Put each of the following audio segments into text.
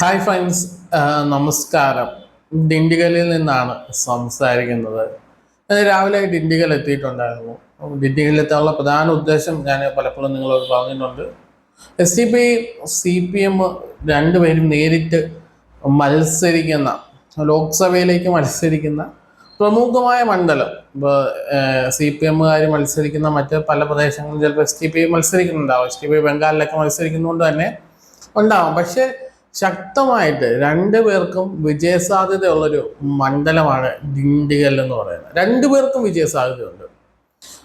Hi friends നമസ്കാരം. ഡിണ്ടിഗലിൽ നിന്നാണ് സംസാരിക്കുന്നത്. രാവിലെ ഡിണ്ടിഗൽ എത്തിയിട്ടുണ്ടായിരുന്നു. ഡിണ്ടിഗലിലെത്താനുള്ള പ്രധാന ഉദ്ദേശം ഞാൻ പലപ്പോഴും നിങ്ങളോട് പറഞ്ഞിട്ടുണ്ട്. S D P C P M രണ്ടുപേരും നേരിട്ട് മത്സരിക്കുന്ന ലോക്സഭയിലേക്ക് മത്സരിക്കുന്ന പ്രമുഖമായ മണ്ഡലം. ഇപ്പോൾ സി പി എമ്മുകാർ മത്സരിക്കുന്ന മറ്റ് പല പ്രദേശങ്ങളിൽ ചിലപ്പോൾ എസ് ടി പി മത്സരിക്കുന്നുണ്ടാവും. എസ് ടി പി ബംഗാളിലൊക്കെ മത്സരിക്കുന്നതുകൊണ്ട് തന്നെ ഉണ്ടാവും. പക്ഷെ ശക്തമായിട്ട് രണ്ടു പേർക്കും വിജയസാധ്യതയുള്ളൊരു മണ്ഡലമാണ് ദിണ്ടിഗൽ എന്ന് പറയുന്നത്. രണ്ടു പേർക്കും വിജയസാധ്യതയുണ്ട്.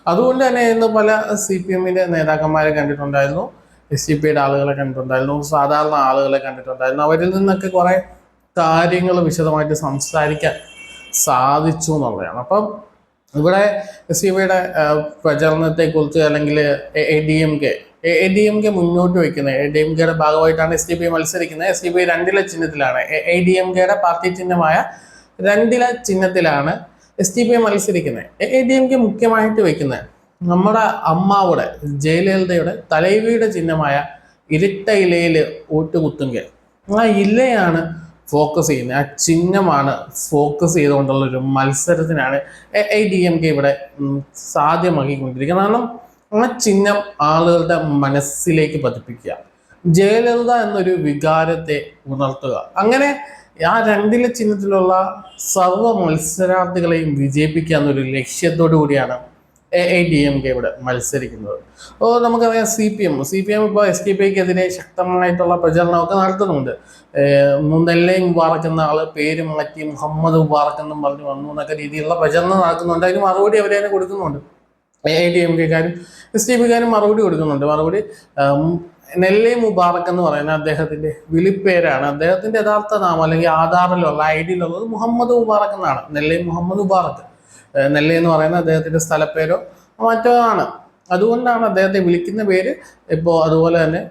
അതുകൊണ്ട് തന്നെ ഇന്ന് പല സി പി എമ്മിന്റെ നേതാക്കന്മാരെ കണ്ടിട്ടുണ്ടായിരുന്നു. എസ് സി പിയുടെ ആളുകളെ കണ്ടിട്ടുണ്ടായിരുന്നു. സാധാരണ ആളുകളെ കണ്ടിട്ടുണ്ടായിരുന്നു. അവരിൽ നിന്നൊക്കെ കുറേ കാര്യങ്ങൾ വിശദമായിട്ട് സംസാരിക്കാൻ സാധിച്ചു എന്നുള്ളതാണ്. അപ്പം ഇവിടെ എസ് സി പിയുടെ പ്രചരണത്തെക്കുറിച്ച് അല്ലെങ്കിൽ A D M K A D M K മുന്നോട്ട് വയ്ക്കുന്നത്. എ ഡി എം കെയുടെ ഭാഗമായിട്ടാണ് എസ് ഡി പി മത്സരിക്കുന്നത്. എസ് ഡി പി രണ്ടില ചിഹ്നത്തിലാണ്. എ ഡി എം കെയുടെ പാർട്ടി ചിഹ്നമായ രണ്ടില ചിഹ്നത്തിലാണ് എസ് ഡി പി മത്സരിക്കുന്നത്. എ ഡി എം കെ മുഖ്യമായിട്ട് വയ്ക്കുന്നത് നമ്മുടെ അമ്മാവുടെ ജയലളിതയുടെ തലൈവിയുടെ ചിഹ്നമായ ഇരട്ട ഇലയിൽ ഊട്ടുകുത്തുങ്കൽ ആ ഇലയാണ് ഫോക്കസ് ചെയ്യുന്നത്. ആ ചിഹ്നമാണ് ഫോക്കസ് ചെയ്തുകൊണ്ടുള്ള ഒരു മത്സരത്തിനാണ് എ ഡി എം കെ ഇവിടെ സാധ്യമാക്കിക്കൊണ്ടിരിക്കുന്നത്. കാരണം ആ ചിഹ്നം ആളുകളുടെ മനസ്സിലേക്ക് പതിപ്പിക്കുക. ജയലളിത എന്നൊരു വികാരത്തെ ഉണർത്തുക. അങ്ങനെ ആ രണ്ടിലെ ചിഹ്നത്തിലുള്ള സർവ മത്സരാർത്ഥികളെയും വിജയിപ്പിക്കുക എന്നൊരു ലക്ഷ്യത്തോടു കൂടിയാണ് A I D M K ഇവിടെ മത്സരിക്കുന്നത്. ഓ നമുക്കറിയാം C P M. C P M ഇപ്പോൾ എസ് ഡി പി ഐക്കെതിരെ ശക്തമായിട്ടുള്ള പ്രചരണമൊക്കെ നടത്തുന്നുണ്ട്. മുന്നല്ലേ നെല്ലെ മുബാറക്ക് എന്ന ആൾ പേര് മാറ്റി മുഹമ്മദ് മുബാറക്ക് എന്നും പറഞ്ഞു വന്നു എന്നൊക്കെ രീതിയിലുള്ള പ്രചരണം നടക്കുന്നുണ്ട്. അതിന് മറുപടി അവർ തന്നെ കൊടുക്കുന്നുണ്ട്. എ ഐ ഡി എം കെക്കാരും എസ് ഗാനും മറുപടി കൊടുക്കുന്നുണ്ട്. മറുപടി നെല്ലേ മുബാറക് എന്ന് പറയുന്ന അദ്ദേഹത്തിന്റെ വിളിപ്പേരാണ്. അദ്ദേഹത്തിന്റെ യഥാർത്ഥ നാമം അല്ലെങ്കിൽ ആധാറിലുള്ള ഐ ഡിയിലുള്ളത് മുഹമ്മദ് മുബാറക് എന്നാണ്. നെല്ലെ മുഹമ്മദ് മുബാറക്. നെല്ലെ എന്ന് പറയുന്ന അദ്ദേഹത്തിന്റെ സ്ഥലപ്പേരോ മറ്റോ ആണ് അതുകൊണ്ടാണ് അദ്ദേഹത്തെ വിളിക്കുന്ന പേര് ഇപ്പോൾ അതുപോലെ തന്നെ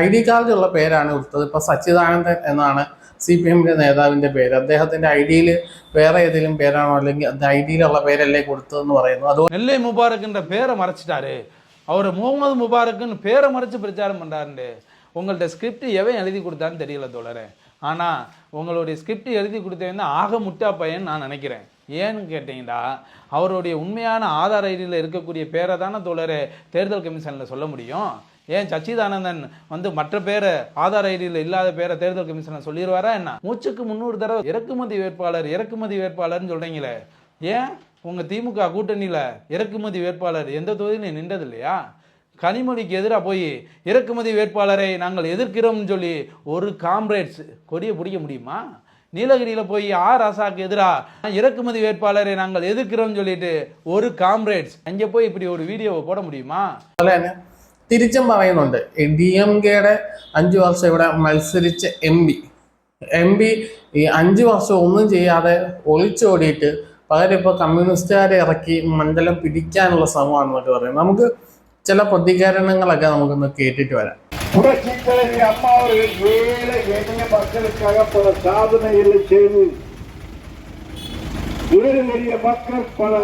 ഐ ഡി കാർഡിലുള്ള പേരാണ് കൊടുത്തത്. ഇപ്പോൾ സച്ചിദാനന്ദൻ എന്നാണ് സി പി എമ്മിന്റെ നേതാവിന്റെ പേര് അദ്ദേഹത്തിന്റെ ഐ ഡിയിൽ വേറെ ഏതെങ്കിലും പേരാണോ അല്ലെങ്കിൽ ഐ ഡിയിലുള്ള പേരല്ലേ കൊടുത്തതെന്ന് പറയുന്നു അതുകൊണ്ട് நெல்லை முபாரக்ன்ற பேரை மறைச்சிட்டாரு அவர் முகமது முபாரக்னு பேரை மறைச்சு பிரச்சாரம் பண்றாருண்டு உங்கள்ட்ட ஸ்கிரிப்ட் எவன் எழுதி கொடுத்தான்னு தெரியல தோழரே ஆனா உங்களுடைய ஸ்கிரிப்ட் எழுதி கொடுத்தவன் தான் ஆக முட்டா பையன் நான் நினைக்கிறேன் ஏன்னு கேட்டீங்கன்னா அவருடைய உண்மையான ஆதார் ஐடியில் இருக்கக்கூடிய பேரை தானே தோழரே தேர்தல் கமிஷனில் சொல்ல முடியும் ஏன் சச்சிதானந்தன் வந்து மற்ற பேரை ஆதார் ஐடியில் இல்லாத பேரை தேர்தல் கமிஷனர் சொல்லிடுவாரா என்ன? மூச்சுக்கு முன்னூறு தடவை இறக்குமதி வேட்பாளர் இறக்குமதி வேட்பாளர்னு சொல்கிறீங்களே ஏன்? உங்கள் திமுக கூட்டணியில் இறக்குமதி வேட்பாளர் எந்த தொகுதியிலையும் நின்றது இல்லையா கனிமொழிக்கு எதிராக போய் இறக்குமதி வேட்பாளரை நாங்கள் எதிர்க்கிறோம்னு சொல்லி ஒரு காம்ரேட்ஸ் கொடியை பிடிக்க முடியுமா? நீலகிரியில் போய் ஆர் ராசாக்கு எதிராக இறக்குமதி வேட்பாளரை நாங்கள் எதிர்க்கிறோம்னு சொல்லிட்டு ஒரு காம்ரேட்ஸ் அங்கே போய் இப்படி ஒரு வீடியோவை போட முடியுமா? തിരിച്ചും പറയുന്നുണ്ട് ഡി എം കെയുടെ അഞ്ചു വർഷം ഇവിടെ മത്സരിച്ച എം പി എം പി ഈ അഞ്ചു വർഷം ഒന്നും ചെയ്യാതെ ഒളിച്ചോടിയിട്ട് പകരം ഇപ്പോൾ കമ്മ്യൂണിസ്റ്റുകാരെ ഇറക്കി മണ്ഡലം പിടിക്കാനുള്ള ശ്രമമാണെന്നൊക്കെ പറയുന്നത് നമുക്ക് ചില പ്രതികരണങ്ങളൊക്കെ നമുക്കൊന്ന് കേട്ടിട്ട് വരാം புரட்சி தலைவி அம்மா அவர்கள் ஏழை எளிய மக்களுக்காக பல சாதனைகளை செய்து ஏழை எளிய மக்கள் பல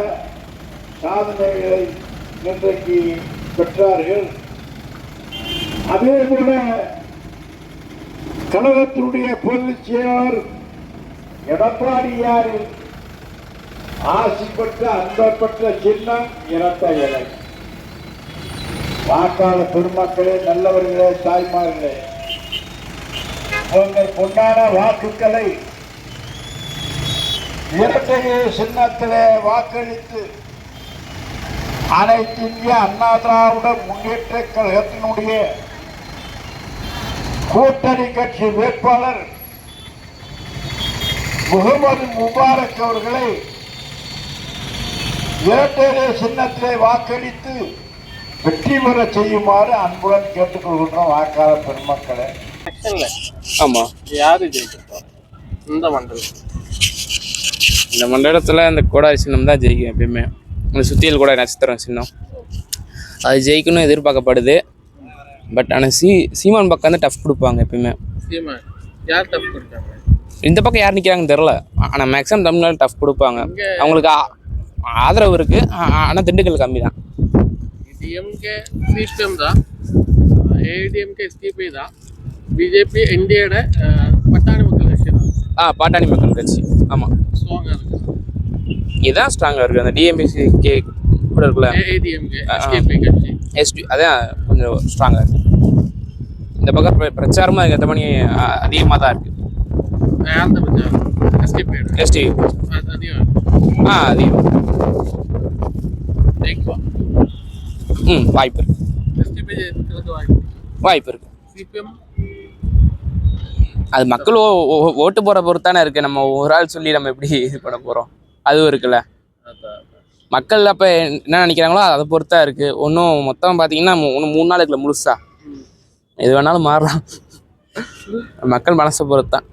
சாதனைகளை இன்றைக்கு பெற்றார்கள் அதே போல கழகத்தினுடைய பொதுச் செயலாளர் எடப்பாடியாரின் ஆசி அன்பப்பட்ட சின்னம் இரட்ட இலை. வாக்காளர் பெருமக்களே நல்லவர்களே தாய்மார்களே உங்கள் பொன்னான வாக்குகளை இரட்டையே சின்னத்திலே வாக்களித்து அனைத்து இந்திய அண்ணா திராவிட முன்னேற்ற கழகத்தினுடைய கூட்டணி கட்சி வேட்பாளர் முகமது முபாரக் அவர்களை இரட்டையிலே சின்னத்திலே வாக்களித்து வெற்றி பெற செய்யுமாறு அன்புடன் கேட்டுக்கொள்கின்றோம் வாக்காளர் பெருமக்களே. ஆமா. யாரு ஜெயிச்சிருப்பா? இந்த மண்டலம் இந்த மண்டலத்தில் இந்த கோடாரி சின்னம் தான் ஜெயிக்கும் எப்பயுமே. இந்த சுத்தியல் கூட நட்சத்திரம் சின்னம். அது ஜெயிக்கணும் எதிர்பார்க்கப்படுது. பட் ஆனால் சீ சீமான் பக்கம் வந்து டஃப் கொடுப்பாங்க எப்பயுமே. சீமான் யார் இந்த பக்கம் யார் நிற்கிறாங்கன்னு தெரில. ஆனால் மேக்ஸிமம் தமிழ்நாடு டஃப் கொடுப்பாங்க. அவங்களுக்கு ஆதரவு இருக்குது ஆனால் திண்டுக்கல் கம்மி தான். டிஎம்கே சிஸ்டம் தான். ஏடிஎம்கே எஸ்டிபி தான். பிஜேபி இந்தியோட பட்டாணி மக்கள் கட்சி தான். ஆ பாட்டாணி மக்கள் கட்சி. ஆமாம் ஸ்ட்ராங்காக இருக்குது இதுதான் ஸ்ட்ராங்காக இருக்குது அந்த டிஎம்பிசி கே கூட இருக்குல்ல எஸ்டி அதான் கொஞ்சம் ஸ்ட்ராங்காக இருக்குது இந்த பக்கம் பிர- பிரச்சாரமும் அதுக்கு ஏற்ற மணி அதிகமாக தான் இருக்குது எஸ்டி. ஆ அதிகம். ம் வாய்ப்பு இருக்கு. வாய்ப்பு சிபிஎம்? அது மக்கள் ஓட்டு போகிற பொறுத்தானே இருக்குது நம்ம ஒரு ஆள் சொல்லி நம்ம எப்படி இது பண்ண போகிறோம் அதுவும் இருக்குல்ல. மக்கள் அப்போ என்ன நினைக்கிறாங்களோ அதை பொறுத்தா இருக்குது ஒன்றும் மொத்தம் பார்த்தீங்கன்னா ஒன்றும் மூணு நாள் இருக்குல்ல முழுசா எது വേണാലും മാറാം மக்கள் மனசை பொறுத்தான்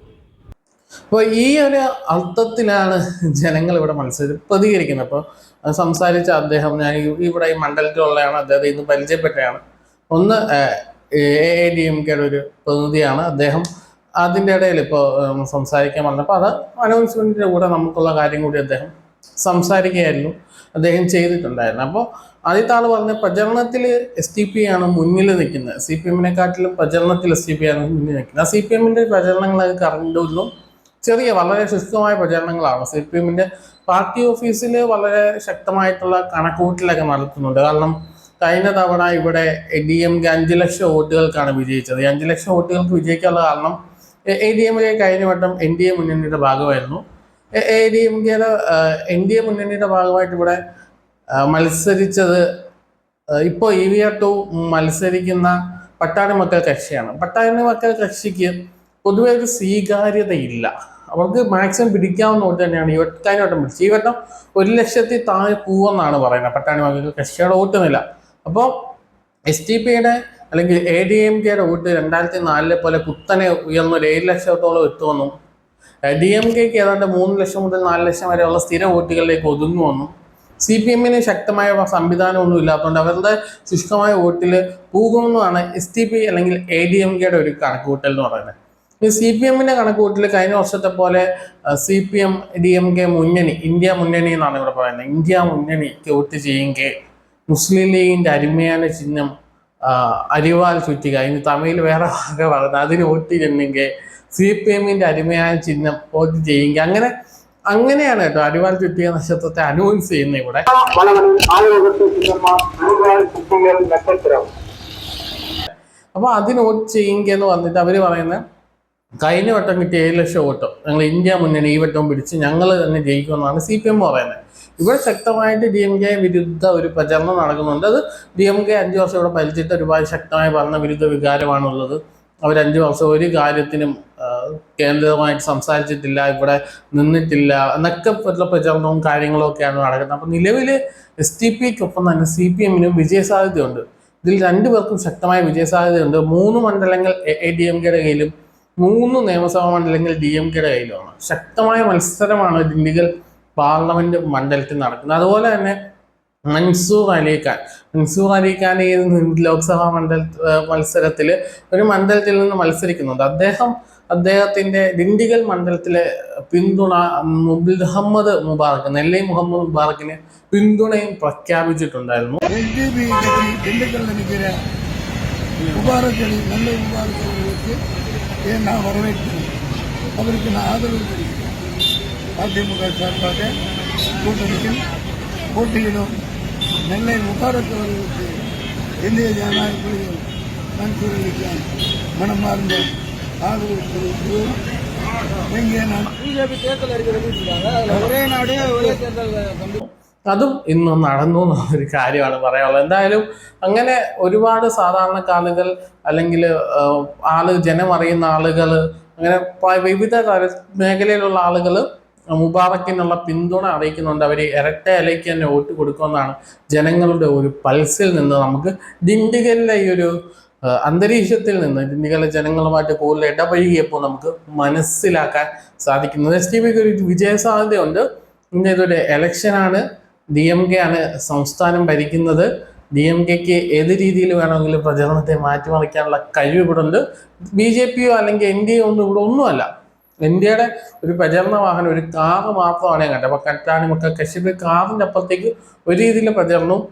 അപ്പോൾ ഈ ഒരു അർത്ഥത്തിലാണ് ജനങ്ങൾ ഇവിടെ മത്സരി പ്രതികരിക്കുന്നത് അപ്പോൾ അത് സംസാരിച്ച അദ്ദേഹം ഞാൻ ഈ- ഇവിടെ ഈ മണ്ഡലത്തിലുള്ളതാണ് അദ്ദേഹത്തെ ഇന്ന് പരിചയപ്പെട്ടതാണ് ഒന്ന് എ എ ഡി എം കെയുടെ ഒരു പ്രതിനിധിയാണ് അദ്ദേഹം അതിൻ്റെ ഇടയിൽ ഇപ്പോൾ സംസാരിക്കാൻ വന്നപ്പോൾ അത് അനൗൺസ്മെൻറ്റിൻ്റെ കൂടെ നമുക്കുള്ള കാര്യം കൂടി അദ്ദേഹം സംസാരിക്കുകയായിരുന്നു അദ്ദേഹം ചെയ്തിട്ടുണ്ടായിരുന്നു. അപ്പോൾ ആദ്യത്തെ ആൾ പറഞ്ഞ പ്രചരണത്തിൽ എസ് ടി പി ആണ് മുന്നിൽ നിൽക്കുന്നത്. സി പി എമ്മിനെക്കാട്ടിലും പ്രചരണത്തിൽ എസ് ടി പി ആണ് മുന്നിൽ നിൽക്കുന്നത്. സി പി എമ്മിന്റെ പ്രചരണങ്ങളൊക്കെ കറണ്ടൊന്നും ചെറിയ വളരെ ശുഷ്കമായ പ്രചരണങ്ങളാണ്. സി പി എമ്മിന്റെ പാർട്ടി ഓഫീസിൽ വളരെ ശക്തമായിട്ടുള്ള കണക്കൂട്ടിലൊക്കെ നടത്തുന്നുണ്ട്. കാരണം കഴിഞ്ഞ തവണ ഇവിടെ ഡി എം അഞ്ച് ലക്ഷം വോട്ടുകൾക്കാണ് വിജയിച്ചത്. ഈ അഞ്ച് ലക്ഷം വോട്ടുകൾക്ക് വിജയിക്കാനുള്ള കാരണം എ ഡി എം കെ കഴിഞ്ഞ വട്ടം എൻ ഡി എ മുന്നണിയുടെ ഭാഗമായിരുന്നു. എ ഡി എം കെയുടെ എൻ ഡി എ മുന്നണിയുടെ ഭാഗമായിട്ട് ഇവിടെ മത്സരിച്ചത് ഇപ്പോൾ ഇ വി ആർ ടു മത്സരിക്കുന്ന പട്ടാണി മക്കൾ കക്ഷിയാണ്. പട്ടാണി മക്കൾ കക്ഷിക്ക് പൊതുവെ ഒരു സ്വീകാര്യതയില്ല. അവർക്ക് മാക്സിമം പിടിക്കാവുന്ന വോട്ട് തന്നെയാണ്. ഈ വട്ടം വട്ടം പിടിച്ചത് ഈ വട്ടം ഒരു ലക്ഷത്തി താഴെ പോവെന്നാണ് പറയുന്നത്. പട്ടാണി മക്കൾക്ക് കക്ഷിയുടെ വോട്ട് നില. അപ്പോൾ എസ് ടി പിയുടെ അല്ലെങ്കിൽ എ ഡി എം കെയുടെ വോട്ട് രണ്ടായിരത്തി നാലിലെ പോലെ കുത്തനെ ഉയർന്നൊരു ഏഴ് ലക്ഷത്തോളം എത്തുമെന്നും ഡി എം കെക്ക് ഏതാണ്ട് മൂന്ന് ലക്ഷം മുതൽ നാല് ലക്ഷം വരെയുള്ള സ്ഥിര വോട്ടുകളിലേക്ക് ഒതുങ്ങുമെന്നും സി പി എമ്മിന് ശക്തമായ സംവിധാനമൊന്നും ഇല്ലാത്തതുകൊണ്ട് അവരുടെ ശുഷ്കമായ വോട്ടിൽ പോകുമെന്നാണ് എസ് ടി പി അല്ലെങ്കിൽ എ ഡി എം കെയുടെ ഒരു കണക്കുകൂട്ടൽ എന്ന് പറയുന്നത്. ഈ സി പി എമ്മിന്റെ കണക്കുകൂട്ടൽ കഴിഞ്ഞ വർഷത്തെ പോലെ C P M D M K മുന്നണി ഇന്ത്യ മുന്നണി എന്നാണ് ഇവിടെ പറയുന്നത്. ഇന്ത്യ മുന്നണിക്ക് വോട്ട് ചെയ്യുമെങ്കിൽ മുസ്ലിം ലീഗിന്റെ അരുമയാന ചിഹ്നം അരിവാൽ ചുറ്റിക ഇനി തമിഴിൽ വേറെ ഭാഗം പറയുന്നത് അതിന് വോട്ട് ചെയ്യുന്നെങ്കിൽ സി പി എമ്മിന്റെ അടിമയായ ചിഹ്നം വോട്ട് ചെയ്യുക അങ്ങനെ അങ്ങനെയാണ് കേട്ടോ അടിവാൾ ചുറ്റിയ നക്ഷത്രത്തെ അനൗൺസ് ചെയ്യുന്ന ഇവിടെ. അപ്പൊ അതിന് വോട്ട് ചെയ്യുക എന്ന് പറഞ്ഞിട്ട് അവർ പറയുന്നത് കഴിഞ്ഞ വട്ടം കിട്ടിയ ഏഴ് ലക്ഷം വോട്ടോ ഞങ്ങൾ ഇന്ത്യ മുന്നണി ഈ വട്ടം പിടിച്ച് ഞങ്ങൾ തന്നെ ജയിക്കുമെന്നാണ് സി പി എം പറയുന്നത്. ഇവിടെ ശക്തമായിട്ട് ഡി എം കെ വിരുദ്ധ ഒരു പ്രചരണം നടക്കുന്നുണ്ട്. അത് ഡി എം കെ അഞ്ചു വർഷം ഇവിടെ ഭരിച്ചിട്ട് ഒരുപാട് ശക്തമായ പറഞ്ഞ വിരുദ്ധ വികാരമാണുള്ളത്. അഞ്ച് വർഷം ഒരു കാര്യത്തിനും കേന്ദ്രമായിട്ട് സംസാരിച്ചിട്ടില്ല ഇവിടെ നിന്നിട്ടില്ല എന്നൊക്കെ പ്രചരണവും കാര്യങ്ങളും ഒക്കെയാണ് നടക്കുന്നത്. അപ്പം നിലവിൽ എസ് ടി പിക്കൊപ്പം തന്നെ സി പി എമ്മിനും വിജയസാധ്യതയുണ്ട്. ഇതിൽ രണ്ടുപേർക്കും ശക്തമായ വിജയസാധ്യതയുണ്ട്. മൂന്ന് മണ്ഡലങ്ങൾ എ ഡി എം കെയുടെ കയ്യിലും മൂന്ന് നിയമസഭാ മണ്ഡലങ്ങൾ ഡി എം കെയുടെ കയ്യിലുമാണ്. ശക്തമായ മത്സരമാണ് ദിണ്ടിഗൽ പാർലമെന്റ് മണ്ഡലത്തിൽ നടക്കുന്നത്. അതുപോലെ തന്നെ മൻസൂർ അലിഖാൻ മൻസൂർ അലിഖാൻ ഈ ലോക്സഭാ മണ്ഡല മത്സരത്തിൽ ഒരു മണ്ഡലത്തിൽ നിന്ന് മത്സരിക്കുന്നുണ്ട് അദ്ദേഹം അദ്ദേഹത്തിന്റെ ദിണ്ടിഗൽ മണ്ഡലത്തിലെ പിന്തുണ മുഹമ്മദ് മുബാറക്ക് നെല്ലൈ മുഹമ്മദ് മുബാറക്കിന് പിന്തുണയും പ്രഖ്യാപിച്ചിട്ടുണ്ടായിരുന്നു எஸ்டிபி கட்சி திண்டுக்கல்ல நிற்கிற முபாரக்கடி நல்ல முபாரக்கர்களுக்கு ஏன் நான் வரவேற்கிறேன் அவருக்கு நான் ஆதரவு தெரிவிக்கிறேன் அதிமுக சார்பாக கூட்டணியில் போட்டியிடும் நெல்லை முபாரக் அவர்களுக்கு இந்திய ஜனநாயக புலிகள் மன்சூர் அலிகான் மனமார்ந்த ஆதரவு தெரிவிக்கிறோம் இங்கே நான் பிஜேபி தேர்தல் அறிக்கை ஒரே நாடே ஒரே தேர்தல் അതും ഇന്ന് നടന്നു എന്നുള്ള ഒരു കാര്യമാണ് പറയാനുള്ളത് എന്തായാലും അങ്ങനെ ഒരുപാട് സാധാരണക്കാളുകൾ അല്ലെങ്കിൽ ആള് ജനം അറിയുന്ന ആളുകൾ അങ്ങനെ പ- വിവിധ തര മേഖലയിലുള്ള ആളുകൾ മുബാറക്കിനുള്ള പിന്തുണ അറിയിക്കുന്നുണ്ട്. അവർ ഇരട്ട ഇലയ്ക്ക് തന്നെ വോട്ട് കൊടുക്കുമെന്നാണ് ജനങ്ങളുടെ ഒരു പൾസിൽ നിന്ന് നമുക്ക് ദിണ്ടിഗലിലെ ഈ ഒരു അന്തരീക്ഷത്തിൽ നിന്ന് ദിണ്ടിഗലിലെ ജനങ്ങളുമായിട്ട് കൂടുതൽ ഇടപഴകിയപ്പോൾ നമുക്ക് മനസ്സിലാക്കാൻ സാധിക്കുന്നത്. എസ് ടി പിക്ക് ഒരു വിജയസാധ്യതയുണ്ട് ഇന്ന് ഇതൊരു ഇലക്ഷനാണ് ഡി എം കെ ആണ് സംസ്ഥാനം ഭരിക്കുന്നത്. ഡി എം കെക്ക് ഏത് രീതിയിൽ വേണമെങ്കിലും പ്രചരണത്തെ മാറ്റിമറിക്കാനുള്ള കഴിവ് ഇവിടെ ഉണ്ട് ബി ജെ പിയോ അല്ലെങ്കിൽ എൻ ഡി എ ഒന്നും ഇവിടെ ഒന്നുമല്ല. ഇന്ത്യയുടെ ഒരു പ്രചരണ വാഹനം ഒരു കാറ് മാത്രമാണ് ഞാൻ കണ്ടത്. അപ്പൊ കറ്റാണി ഒക്കെ കശ്യപ് കാറിന്റെ അപ്പുറത്തേക്ക് ഒരു രീതിയിലെ പ്രചരണവും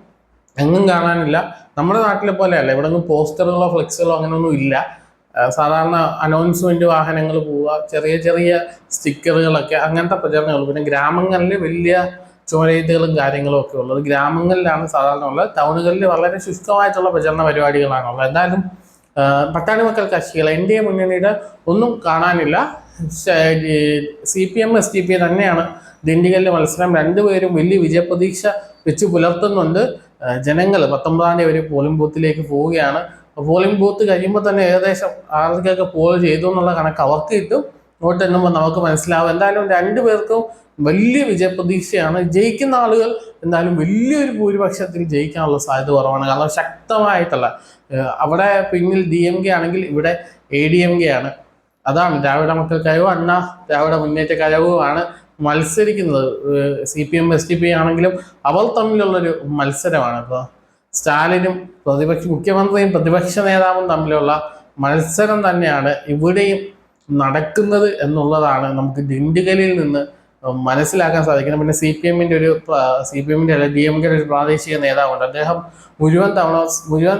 എങ്ങും കാണാനില്ല. നമ്മുടെ നാട്ടിലെ പോലെയല്ല ഇവിടെ ഒന്നും പോസ്റ്ററുകളോ ഫ്ലെക്സുകളോ അങ്ങനെയൊന്നും ഇല്ല. സാധാരണ അനൗൺസ്മെന്റ് വാഹനങ്ങൾ പോവുക ചെറിയ ചെറിയ സ്റ്റിക്കറുകളൊക്കെ അങ്ങനത്തെ പ്രചരണങ്ങൾ. പിന്നെ ഗ്രാമങ്ങളിൽ വലിയ ചുമരെഴുത്തുകളും കാര്യങ്ങളും ഒക്കെ ഉള്ളത്. ഗ്രാമങ്ങളിലാണ് സാധാരണ ഉള്ളത്. ടൗണുകളിൽ വളരെ ശുഷ്കമായിട്ടുള്ള പ്രചരണ പരിപാടികളാണുള്ളത് എന്തായാലും പട്ടാണി മക്കൾ കക്ഷികൾ എൻ ഡി എ മുന്നണിയുടെ ഒന്നും കാണാനില്ല. C P M S D P തന്നെയാണ്. ദിണ്ടിഗലിലെ മത്സരം രണ്ടുപേരും വലിയ വിജയപ്രതീക്ഷ വെച്ച് പുലർത്തുന്നുണ്ട്. ജനങ്ങൾ പത്തൊമ്പതാം തീയതി ഒരു പോളിംഗ് ബൂത്തിലേക്ക് പോവുകയാണ്. പോളിംഗ് ബൂത്ത് കഴിയുമ്പോൾ തന്നെ ഏകദേശം ആർക്കൊക്കെ പോൾ ചെയ്തു എന്നുള്ള കണക്ക് അവർക്ക് കിട്ടും. വോട്ട് എണ്ണുമ്പോൾ നമുക്ക് മനസ്സിലാവും. എന്തായാലും രണ്ടുപേർക്കും വലിയ വിജയപ്രതീക്ഷയാണ്. ജയിക്കുന്ന ആളുകൾ എന്തായാലും വലിയൊരു ഭൂരിപക്ഷത്തിൽ ജയിക്കാനുള്ള സാധ്യത കുറവാണ്. കാരണം ശക്തമായിട്ടുള്ള അവിടെ പിന്നിൽ ഡി എം കെ ആണെങ്കിൽ ഇവിടെ എ ഡി എം കെ ആണ്. അതാണ്. ദ്രാവിഡ മക്കൾ കഴിവ് അണ്ണ ദ്രാവിഡ മുന്നേറ്റ ആണ് മത്സരിക്കുന്നത്. C P M S T P ആണെങ്കിലും അവർ തമ്മിലുള്ളൊരു മത്സരമാണ്. ഇപ്പോൾ സ്റ്റാലിനും പ്രതിപക്ഷ മുഖ്യമന്ത്രിയും പ്രതിപക്ഷ നേതാവും തമ്മിലുള്ള മത്സരം തന്നെയാണ് ഇവിടെയും നടക്കുന്നത് എന്നുള്ളതാണ് നമുക്ക് ദിണ്ടുകലിൽ നിന്ന് മനസ്സിലാക്കാൻ സാധിക്കുന്നത്. പിന്നെ സി പി എമ്മിന്റെ ഒരു സി പി എമ്മിന്റെ അല്ല ഡി എം കെയുടെ ഒരു പ്രാദേശിക നേതാവുണ്ട്. അദ്ദേഹം മുഴുവൻ തവണ മുഴുവൻ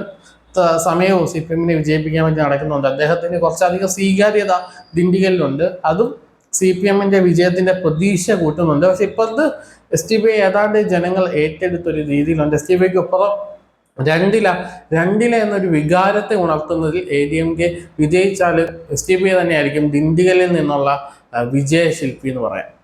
സമയവും സി പി എമ്മിനെ വിജയിപ്പിക്കാൻ വേണ്ടി നടക്കുന്നുണ്ട്. അദ്ദേഹത്തിന് കുറച്ചധികം സ്വീകാര്യത ദിണ്ടിഗലിലുണ്ട് അതും സി പി എമ്മിന്റെ വിജയത്തിന്റെ പ്രതീക്ഷ കൂട്ടുന്നുണ്ട്. പക്ഷെ ഇപ്പോഴത്തെ എസ് ടി പി ഏതാണ്ട് ജനങ്ങൾ ഏറ്റെടുത്തൊരു രീതിയിലുണ്ട്. എസ് ടി പിക്ക് ഒപ്പുറം രണ്ടില രണ്ടില എന്നൊരു വികാരത്തെ ഉണർത്തുന്നതിൽ എ ഡി എം കെ വിജയിച്ചാൽ എസ് ടി പി തന്നെയായിരിക്കും ദിണ്ടിഗലിൽ നിന്നുള്ള വിജയശില്പി എന്ന് പറയാം.